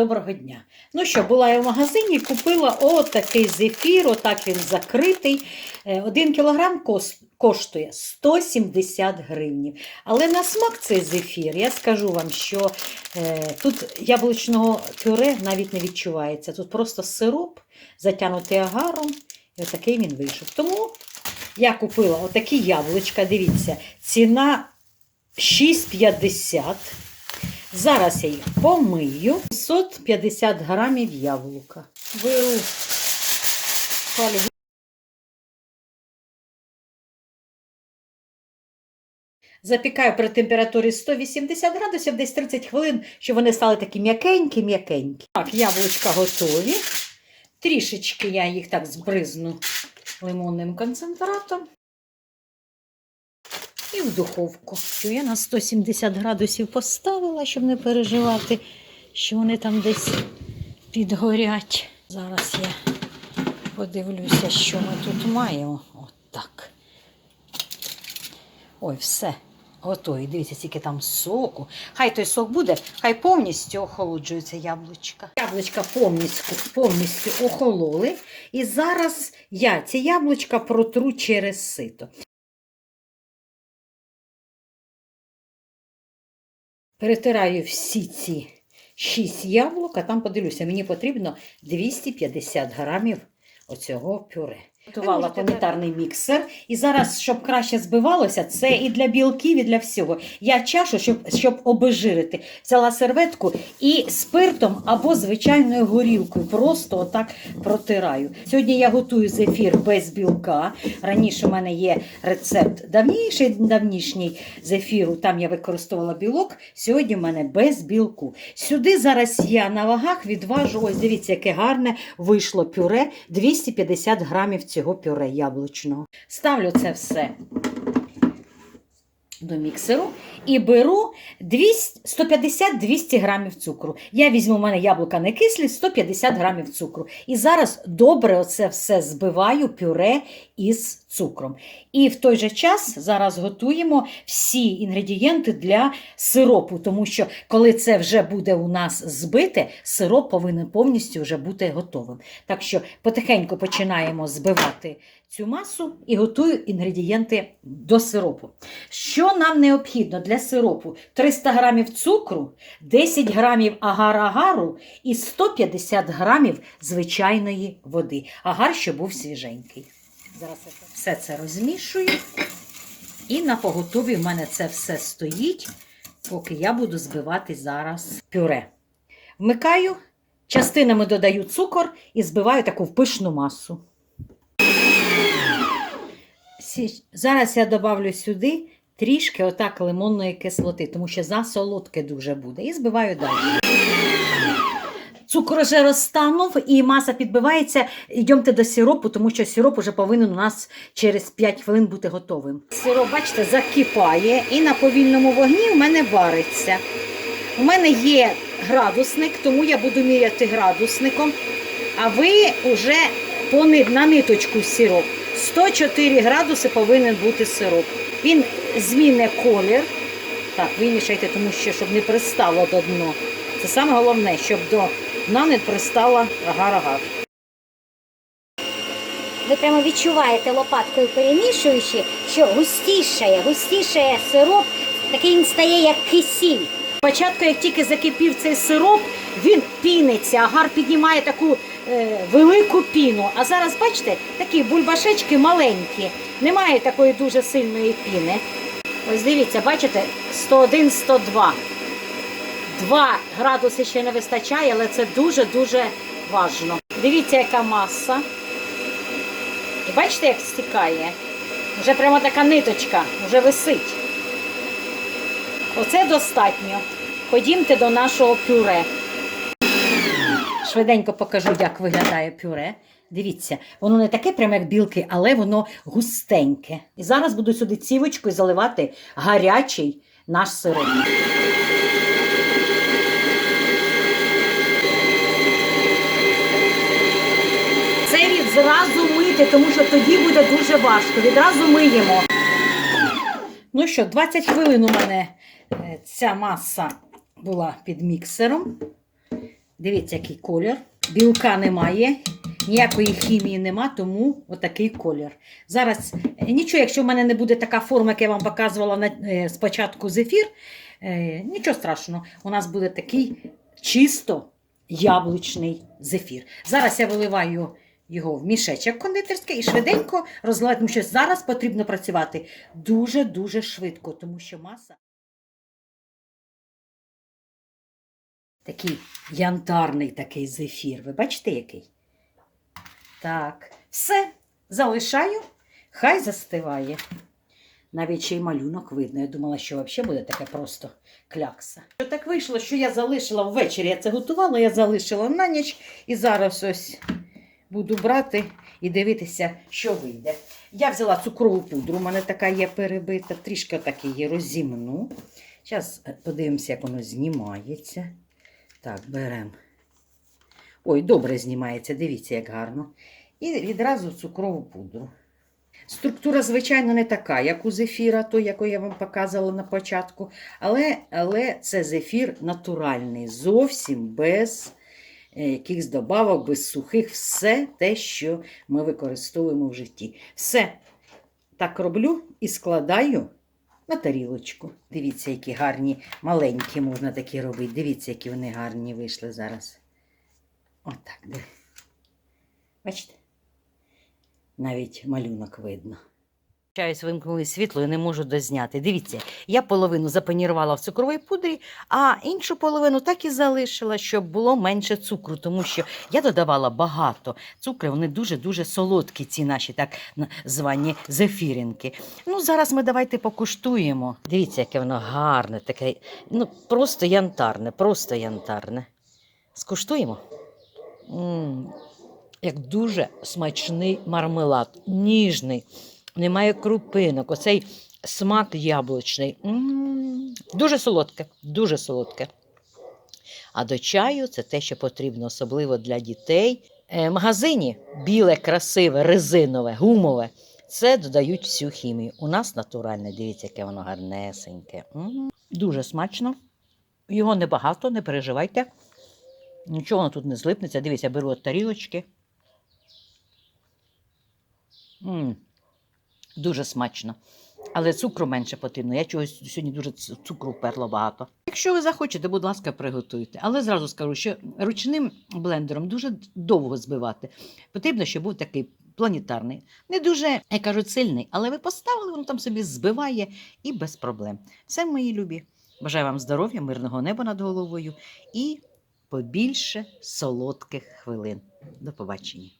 доброго дня. Ну що, була я в магазині, купила отакий зефір, отак він закритий. Е, Один кілограм коштує 170 гривнів. Але на смак цей зефір, я скажу вам, що е, тут яблучного пюре навіть не відчувається. Тут просто сироп, затягнутий агаром, і отакий він вийшов. Тому я купила отакі яблучка, дивіться, ціна 6,50. Зараз я їх помию. 550 грамів яблука. Беру фольгу. Запікаю при температурі 180 градусів, десь 30 хвилин, щоб вони стали такі м'якенькі-м'якенькі. Так, яблучка готові. Трішечки я їх так збризну лимонним концентратом. І в духовку. Я на 170 градусів поставила, щоб не переживати, що вони там десь підгорять. Зараз я подивлюся, що ми тут маємо. От так. Ой, все. Готові. Дивіться, скільки там соку. Хай той сок буде, хай повністю охолоджується яблучка. Яблучка повністю, повністю охололи. І зараз я ці яблучка протру через сито. Перетираю всі ці 6 яблук, а там подивлюся, мені потрібно 250 грамів оцього пюре. Готувала планетарний міксер. І зараз, щоб краще збивалося, це і для білків, і для всього. Я чашу, щоб, щоб обезжирити, взяла серветку і спиртом або звичайною горілкою. Просто отак протираю. Сьогодні я готую зефір без білка. Раніше в мене є рецепт давніший, давнішній зефіру. Там я використовувала білок. Сьогодні в мене без білку. Сюди зараз я на вагах відважу. Ось дивіться, яке гарне вийшло пюре 250 грамів цього пюре яблучного. Ставлю це все до міксеру і беру 150-200 грамів цукру. Я візьму, у мене яблука не кислі, 150 грамів цукру. І зараз добре оце все збиваю пюре із цукром. І в той же час зараз готуємо всі інгредієнти для сиропу, тому що коли це вже буде у нас збите, сироп повинен повністю вже бути готовим. Так що потихеньку починаємо збивати цю масу і готую інгредієнти до сиропу. Що нам необхідно для сиропу? 300 грамів цукру, 10 грамів агар-агару і 150 грамів звичайної води. Агар, що був свіженький. Зараз все це розмішую. І на поготові в мене це все стоїть, поки я буду збивати зараз пюре. Вмикаю, частинами додаю цукор і збиваю таку пишну масу. Зараз я добавлю сюди трішки отак лимонної кислоти, тому що засолодке дуже буде. І збиваю далі. Цукор вже розтанув і маса підбивається. Йдемте до сиропу, тому що сироп уже повинен у нас через 5 хвилин бути готовим. Сироп, бачите, закипає і на повільному вогні у мене вариться. У мене є градусник, тому я буду міряти градусником. А ви вже на ниточку сироп. 104 градуси повинен бути сироп. Він зміне колір. Так, вимішайте, тому що щоб не пристало до дна. Це саме головне, щоб до дна не пристала агар-агар. Ви прямо відчуваєте лопаткою перемішуючи, що густішає, густішає сироп, такий він стає як кисіль. Спочатку, як тільки закипів цей сироп, він піниться, агар піднімає таку е, велику піну. А зараз, бачите, такі бульбашечки маленькі. Немає такої дуже сильної піни. Ось дивіться, бачите, 101-102. 2 градуси ще не вистачає, але це дуже-дуже важно. Дивіться, яка маса. І бачите, як стікає? Вже прямо така ниточка, вже висить. Оце достатньо. Ходімте до нашого пюре. Швиденько покажу, як виглядає пюре. Дивіться, воно не таке прямо, як білки, але воно густеньке. І зараз буду сюди цівочкою заливати гарячий наш сироп. Це відразу мити, тому що тоді буде дуже важко. Відразу миємо. Ну що, 20 хвилин у мене е, ця маса була під міксером. Дивіться, який колір. Білка немає, ніякої хімії нема, тому отакий колір. Зараз е, нічого, якщо в мене не буде така форма, як я вам показувала на, е, спочатку зефір, нічого страшного. У нас буде такий чисто яблучний зефір. Зараз я виливаю його в мішечок кондитерський і швиденько розливаю, тому що зараз потрібно працювати дуже-дуже швидко, тому що маса. Такий янтарний такий зефір. Ви бачите, який? Так, все, залишаю, хай застиває. Навіть ще й малюнок видно. Я думала, що взагалі буде таке просто клякса. Що так вийшло, що я залишила ввечері, я це готувала, я залишила на ніч і зараз ось буду брати і дивитися, що вийде. Я взяла цукрову пудру, у мене така є перебита, трішки отак її розімну. Зараз подивимося, як воно знімається. Так, беремо. Ой, добре знімається, дивіться, як гарно. І відразу цукрову пудру. Структура, звичайно, не така, як у зефіра, той, яку я вам показувала на початку. Але, але це зефір натуральний, зовсім без е, якихось добавок, без сухих, все те, що ми використовуємо в житті. Все так роблю і складаю на тарілочку. Дивіться, які гарні, маленькі можна такі робити. Дивіться, які вони гарні вийшли зараз. Отак. диви. Бачите? Навіть малюнок видно. Чаюсь, вимкнули світло і не можу дозняти. Дивіться, я половину запанірувала в цукровій пудрі, а іншу половину так і залишила, щоб було менше цукру, тому що я додавала багато цукру, вони дуже-дуже солодкі, ці наші так звані зефіринки. Ну, зараз ми давайте покуштуємо. Дивіться, яке воно гарне, таке, ну, просто янтарне, просто янтарне. Скуштуємо. м як дуже смачний мармелад, ніжний, немає крупинок, оцей смак яблучний. м Дуже солодке, дуже солодке. А до чаю це те, що потрібно, особливо для дітей. Е, В магазині біле, красиве, резинове, гумове. Це додають всю хімію. У нас натуральне, дивіться, яке воно гарнесеньке. М, Дуже смачно. Його небагато, не переживайте. Нічого воно тут не злипнеться. Дивіться, беру от тарілочки. м Дуже смачно. Але цукру менше потрібно. Я чогось сьогодні дуже цукру вперла багато. Якщо ви захочете, будь ласка, приготуйте. Але зразу скажу, що ручним блендером дуже довго збивати. Потрібно, щоб був такий планетарний. Не дуже, я кажу, сильний, але ви поставили, воно там собі збиває і без проблем. Все, мої любі. Бажаю вам здоров'я, мирного неба над головою і побільше солодких хвилин. До побачення.